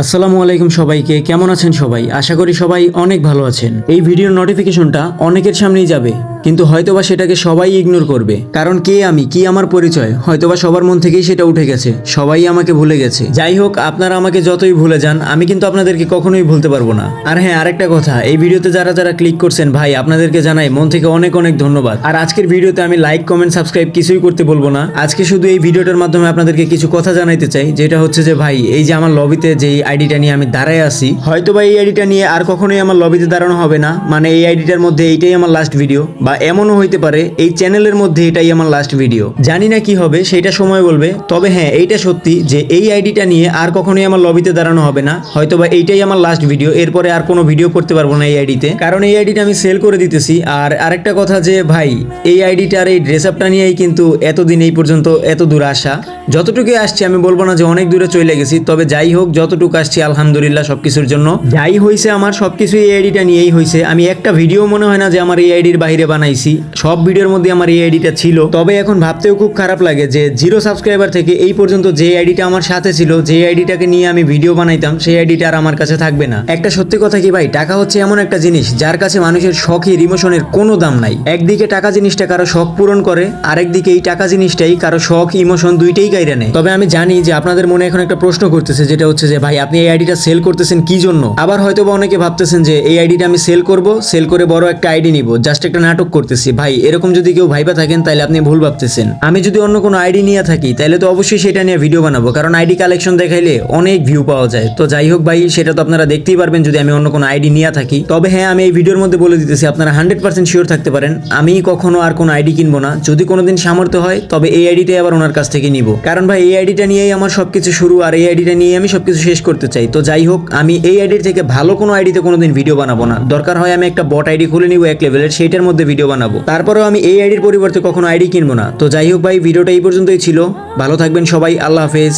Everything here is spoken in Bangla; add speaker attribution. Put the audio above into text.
Speaker 1: আসসালামু আলাইকুম সবাইকে, কেমন আছেন সবাই? আশা করি সবাই অনেক ভালো আছেন। এই ভিডিওর নোটিফিকেশনটা অনেকের সামনেই যাবে। কিন্তু হয়তোবা সেটাকে সবাই ইগনোর করবে। কারণ কে আমি? কি আমার পরিচয়? হয়তোবা সবার মন থেকেই সেটা উঠে গেছে। সবাই আমাকে ভুলে গেছে। যাই হোক, আপনারা আমাকে যতই ভুলে যান, আমি কিন্তু আপনাদেরকে কখনোই ভুলতে পারব না। আর হ্যাঁ আরেকটা কথা, এই ভিডিওতে যারা যারা ক্লিক করছেন, ভাই, আপনাদেরকে জানাই মন থেকে অনেক অনেক ধন্যবাদ। আর আজকের ভিডিওতে আমি লাইক কমেন্ট সাবস্ক্রাইব কিছুই করতে বলব না। আজকে শুধু এই ভিডিওটার মাধ্যমে আপনাদেরকে কিছু কথা জানাইতে চাই, যেটা হচ্ছে যে, ভাই, এই যে আমার লবিতে যে আইডিটা নিয়ে আমি দাঁড়ায় আছি হয়তো বা এই আইডিটা নিয়ে আর কখনোই আমার লবিতে দাঁড়ানো হবে না। মানে এই আইডিটার মধ্যে এইটাই আমার লাস্ট ভিডিও বা এমনও হইতে পারে এই চ্যানেলের মধ্যে এটাই আমার লাস্ট ভিডিও জানি না কি হবে সেটা সময় বলবে, তবে হ্যাঁ এইটা সত্যি যে এই আইডিটা নিয়ে আর কখনোই আমার লবিতে দাঁড়ানো হবে না। হয়তো বা এইটাই আমার লাস্ট ভিডিও এরপরে আর কোনো ভিডিও করতে পারব না এই আইডিতে। কারণ এই আইডিটা আমি সেল করে দিতেছি, আর আরেকটা কথা যে ভাই, এই আইডিটার এই ড্রেস আপটা নিয়েই কিন্তু এতদিন এই পর্যন্ত এত দূর আসা। যতটুকু আসছি, আমি বলব না যে অনেক দূরে চলে গেছি, তবে যাই হোক, যতটুকু আসছি, আলহামদুলিল্লাহ সবকিছুর জন্য। যাই হয়েছে আমার, সবকিছু এই আইডিটা নিয়েই হয়েছে আমি একটা ভিডিও মনে হয় না যে আমার এই আইডির বাইরে বানাইছি, সব ভিডিওর মধ্যে আমার এই আইডিটা ছিল। তবে এখন ভাবতেও খুব খারাপ লাগে যে জিরো সাবস্ক্রাইবার থেকে এই পর্যন্ত যে আইডিটা আমার সাথে ছিল, যে আইডিটাকে নিয়ে আমি ভিডিও বানাইতাম, সেই আইডিটা আর আমার কাছে থাকবে না। একটা সত্যি কথা কি ভাই, টাকা হচ্ছে এমন একটা জিনিস, যার কাছে মানুষের শখের ইমোশনের কোনো দাম নাই। একদিকে টাকা জিনিসটা কারও শখ পূরণ করে, আরেকদিকে এই টাকা জিনিসটাই কারও শখ, ইমোশন দুইটাই কাইরা নেয়। তবে আমি জানি যে আপনাদের মনে এখন একটা প্রশ্ন করতেছে, যেটা হচ্ছে যে, ভাই, আপনি এই আইডিটা সেল করতেছেন কি জন্য? আবার হয়তো বা অনেকে ভাবতেছেন যে, এই আইডিটা আমি সেল করব, সেল করে বড় একটা আইডি নিব, জাস্ট একটা নাটক করতেছি। ভাই, এরকম যদি কেউ ভাইবা থাকেন তাহলে আপনি ভুল ভাবতেছেন। আমি যদি অন্য কোনো আইডি নিয়ে থাকি তাহলে তো অবশ্যই সেটা নিয়ে ভিডিও বানাবো, কারণ আইডি কালেকশন দেখাইলে অনেক ভিউ পাওয়া যায়। তো যাই হোক ভাই, সেটা তো আপনারা দেখতেই পারবেন যদি আমি অন্য কোনো আইডি নিয়ে থাকি। তবে হ্যাঁ আমি এই ভিডিওর মধ্যে বলে দিতেছি, আপনারা হান্ড্রেড পার্সেন্ট শিওর থাকতে পারেন, আমি কখনো আর কোনো আইডি কিনবো না। যদি কোনোদিন সামর্থ্য হয়, তবে এই আইডিটাই আবার ওনার কাছ থেকে নিব। কারণ ভাই, এই আইডিটা নিয়েই আমার সবকিছু শুরু, আর এই আইডিটা নিয়ে আমি সবকিছু শেষ করতে চাই। তো যাই হোক, আমি এই আইডির থেকে ভালো কোনো আইডিতে কোনোদিন ভিডিও বানাবো না। দরকার হয় আমি একটা বট আইডি খুলে নিব এক লেভেলের সেইটার মধ্যে ভিডিও বানাবো। তারপরেও আমি এই আইডির পরিবর্তে কখনো আইডি কিনবো না। তো যাই হোক ভাই, ভিডিওটা এই পর্যন্তই ছিল। ভালো থাকবেন সবাই, আল্লাহ হাফেজ।